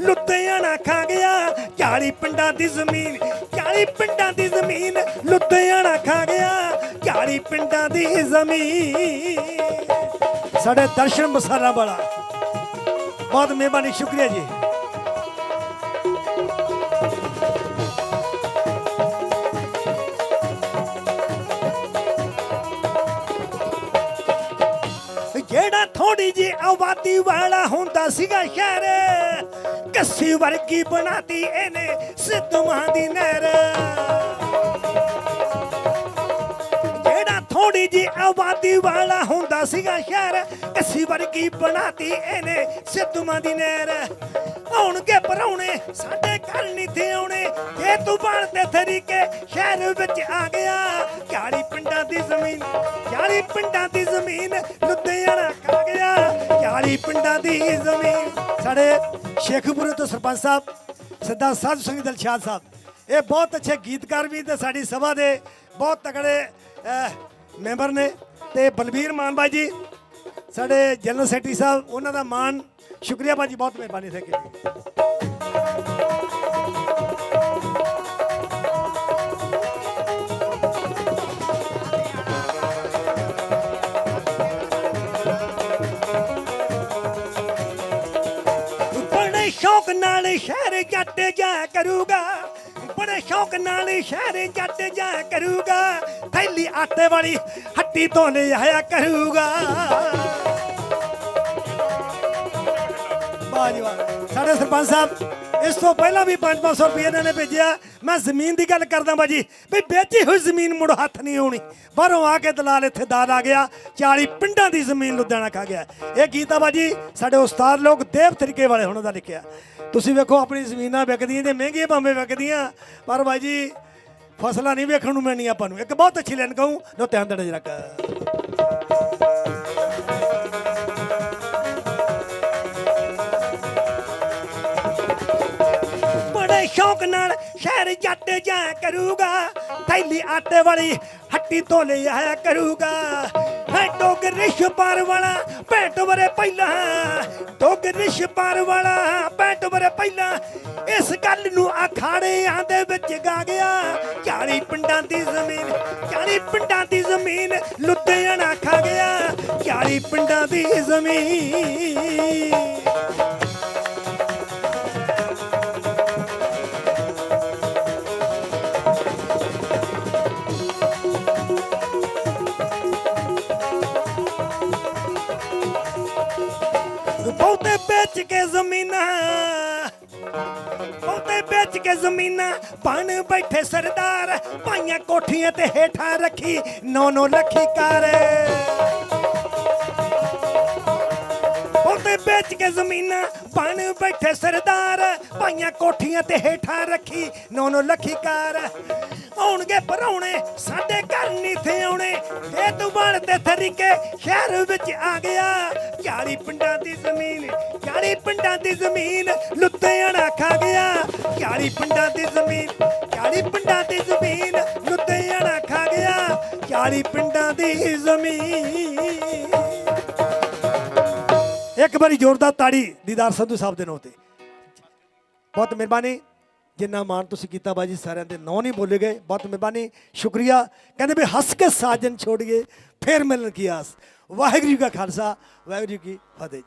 ਲੁਧਿਆਣਾ ਖਾ ਗਿਆ 40 ਪਿੰਡਾਂ ਦੀ ਜ਼ਮੀਨ 40 ਪਿੰਡਾਂ ਦੀ ਜ਼ਮੀਨ ਲੁਧਿਆਣਾ ਖਾ ਗਿਆ 40 ਪਿੰਡਾਂ ਦੀ ਜ਼ਮੀਨ। ਸਾਡੇ ਦਰਸ਼ਨ ਮਸਾਲਾ ਵਾਲਾ। ਬਹੁਤ ਮਿਹਰਬਾਨੀ, ਸ਼ੁਕਰੀਆ ਜੀ। ਜਿਹੜਾ ਥੋੜੀ ਜੀ ਆਬਾਦੀ ਵਾਲਾ ਹੁੰਦਾ ਸੀਗਾ ਸ਼ਹਿਰ ਕੱਸੀ ਵਰਗੀ ਬਣਾਤੀ ਇਹਨੇ ਸਿੱਧਵਾਂ ਦੀ ਨਹਿਰ। ਜਿਹੜਾ ਥੋੜੀ ਜੀ ਆਬਾਦੀ ਵਾਲਾ ਹੁੰਦਾ ਸੀਗਾ ਸ਼ਹਿਰ, ਕੱਸੀ ਵਰਗੀ ਬਣਾਤੀ ਇਹਨੇ ਸਿੱਧਵਾਂ ਦੀ ਨਹਿਰ। ਆਉਣਗੇ ਪਰਾਉਣੇ ਸਾਡੇ ਘਰ ਨਹੀਂ ਤੇ ਆਉਣੇ। ਜੇ ਤੂੰ ਬਣਦੇ ਤਰੀਕੇ ਸ਼ਹਿਰ ਵਿੱਚ ਆ ਗਿਆ 40 ਪਿੰਡਾਂ ਦੀ ਜ਼ਮੀਨ 40 ਪਿੰਡਾਂ ਦੀ ਜ਼ਮੀਨ ਲੁਧਿਆਣਾ ਖਾ ਗਿਆ। 40 ਪਿੰਡਾਂ ਦੀ ਜ਼ਮੀਨ ਸਾਡੇ ਸ਼ੇਖਪੁਰੇ ਤੋਂ ਸਰਪੰਚ ਸਾਹਿਬ, ਸਿੱਧਾ ਸਾਧੂ ਸਿੰਘ ਦਿਲਸ਼ਾਦ ਸਾਹਿਬ। ਇਹ ਬਹੁਤ ਅੱਛੇ ਗੀਤਕਾਰ ਵੀ ਤੇ ਸਾਡੀ ਸਭਾ ਦੇ ਬਹੁਤ ਤਕੜੇ ਮੈਂਬਰ ਨੇ ਤੇ ਬਲਬੀਰ ਮਾਨ ਬਾਈ ਜੀ, ਸਾਡੇ ਜਨਰਲ ਸੈਕਟਰੀ ਸਾਹਿਬ, ਉਹਨਾਂ ਦਾ ਮਾਨ ਸ਼ੁਕਰੀਆ ਬਾਜੀ ਬਹੁਤ ਮਿਹਰਬਾਨੀ ਥੈਂਕ ਯੂ ਸ਼ੌਕ ਨਾਲ ਸ਼ਹਿਰ ਜੱਟ ਜਾ ਕਰੂਗਾ। ਬੜੇ ਸ਼ੌਕ ਨਾਲ ਸ਼ਹਿਰ ਜੱਟ ਜਾ ਕਰੂਗਾ। ਥੈਲੀ ਆਟੇ ਵਾਲੀ ਹੱਟੀ ਤੋਂ ਲੈ ਆਇਆ ਕਰੂਗਾ ਵਾਹ। ਸਾਡੇ ਸਰਪੰਚ ਸਾਹਿਬ ਇਸ ਤੋਂ ਪਹਿਲਾਂ ਵੀ 5-500 ਰੁਪਏ ਇਹਨਾਂ ਨੇ ਭੇਜਿਆ। ਮੈਂ ਜ਼ਮੀਨ ਦੀ ਗੱਲ ਕਰਦਾ ਬਾਜੀ, ਵੀ ਵੇਚੀ ਹੋਈ ਜ਼ਮੀਨ ਮੁੜ ਹੱਥ ਨਹੀਂ ਆਉਣੀ ਬਾਹਰੋਂ ਆ ਕੇ ਦਲਾਲ ਇੱਥੇ ਦਾਦ ਆ ਗਿਆ 40 ਪਿੰਡਾਂ ਦੀ ਜ਼ਮੀਨ ਲੁਧਿਆਣਾ ਖਾ ਗਿਆ। ਇਹ ਗੀਤਾ ਬਾਜੀ, ਸਾਡੇ ਉਸਤਾਦ ਲੋਕ ਦੇਵ ਤਰੀਕੇ ਵਾਲੇ ਉਹਨਾਂ ਦਾ ਲਿਖਿਆ। ਤੁਸੀਂ ਵੇਖੋ ਆਪਣੀ ਜ਼ਮੀਨਾਂ ਵਿਕਦੀਆਂ ਤੇ ਮਹਿੰਗੀਆਂ ਭਾਵੇਂ ਵਿਕਦੀਆਂ, ਪਰ ਬਾਜੀ, ਫਸਲਾਂ ਨਹੀਂ ਵੇਖਣ ਨੂੰ ਮਿਲਣੀਆਂ ਆਪਾਂ ਨੂੰ। ਇੱਕ ਬਹੁਤ ਅੱਛੀ ਲੈਣ ਕਹੂੰ ਲੋ ਧਿਆਨ ਦੇਣਾ ਜਰਾ ਸ਼ੌਕ ਨਾਲ ਸ਼ਹਿਰ ਜੱਟ ਜਾ ਕਰੂਗਾ। ਥੈਲੀ ਆਟੇ ਵਾਲੀ ਹੱਟੀ ਤੋਂ ਲੈ ਕਰੂਗਾ। ਹੈ ਡੋਗਰ ਪਾਰ ਵਾਲਾ ਪੈਂਟ ਵਰੇ ਪਹਿਲਾਂ। ਡੋਗਰ ਪਾਰ ਵਾਲਾ ਪੈਂਟ ਵਰੇ ਪਹਿਲਾਂ। ਇਸ ਗੱਲ ਨੂੰ ਅਖਾੜਿਆਂ ਦੇ ਵਿੱਚ ਗਾ ਗਿਆ। 40 ਪਿੰਡਾਂ ਦੀ ਜ਼ਮੀਨ 40 ਪਿੰਡਾਂ ਦੀ ਜ਼ਮੀਨ ਲੁਧਿਆਣਾ ਖਾ ਗਿਆ। 40 ਪਿੰਡਾਂ ਦੀ ਜ਼ਮੀਨ। ਬਹੁਤੇ ਵੇਚ ਕੇ ਜ਼ਮੀਨਾਂ। ਬਹੁਤੇ ਵੇਚ ਕੇ ਜ਼ਮੀਨਾਂ, ਬਣ ਬੈਠੇ ਸਰਦਾਰ। ਪਾਈਆਂ ਕੋਠੀਆਂ ਤੇ ਹੇਠਾਂ ਰੱਖੀ ਨੌ ਨੌ ਲੱਖੀ ਕਰ ਬਹੁਤੇ ਵੇਚ ਕੇ ਜ਼ਮੀਨਾਂ, ਬਣ ਬੈਠੇ ਸਰਦਾਰ। ਪਾਈਆਂ ਕੋਠੀਆਂ ਤੇ ਹੇਠਾਂ ਰੱਖੀ ਨੌ ਨੌ ਲੱਖੀ ਕਰ ਆਉਣਗੇ ਪਰਾਉਣੇ ਸਾਡੇ ਘਰ ਨਹੀਂ ਥੇ ਆਉਣੇ ਤੇ ਤੂੰ ਬਣਦੇ ਤਰੀਕੇ ਸ਼ਹਿਰ ਵਿੱਚ ਆ ਗਿਆ। 40 ਪਿੰਡਾਂ ਦੀ ਜ਼ਮੀਨ 40 ਪਿੰਡਾਂ ਦੀ ਜ਼ਮੀਨ ਲੁਧਿਆਣਾ ਖਾ ਗਿਆ। 40 ਪਿੰਡਾਂ ਦੀ ਜ਼ਮੀਨ 40 ਪਿੰਡਾਂ ਦੀ ਜ਼ਮੀਨ ਲੁਧਿਆਣਾ ਖਾ ਗਿਆ। 40 ਪਿੰਡਾਂ ਦੀ ਜ਼ਮੀਨ। ਇੱਕ ਵਾਰੀ ਜ਼ੋਰਦਾਰ ਤਾੜੀ ਦੀਦਾਰ ਸੰਧੂ ਸਾਹਿਬ ਦੇ ਨਾਂ ਤੇ। ਬਹੁਤ ਮਿਹਰਬਾਨੀ। ਜਿੰਨਾ ਮਾਣ ਤੁਸੀਂ ਕੀਤਾ ਬਾਜੀ ਸਾਰਿਆਂ ਦੇ ਨਾਂ ਨਹੀਂ ਬੋਲੇ ਗਏ। ਬਹੁਤ ਮਿਹਰਬਾਨੀ, ਸ਼ੁਕਰੀਆ। ਕਹਿੰਦੇ ਵੀ ਹੱਸ ਕੇ ਸਾਜਨ ਛੋੜੀਏ ਫੇਰ ਮਿਲਣ ਕੀ ਆਸ। ਵਾਹਿਗੁਰੂ ਜੀ ਕਾ ਖਾਲਸਾ, ਵਾਹਿਗੁਰੂ ਜੀ ਕੀ ਫਤਿਹ।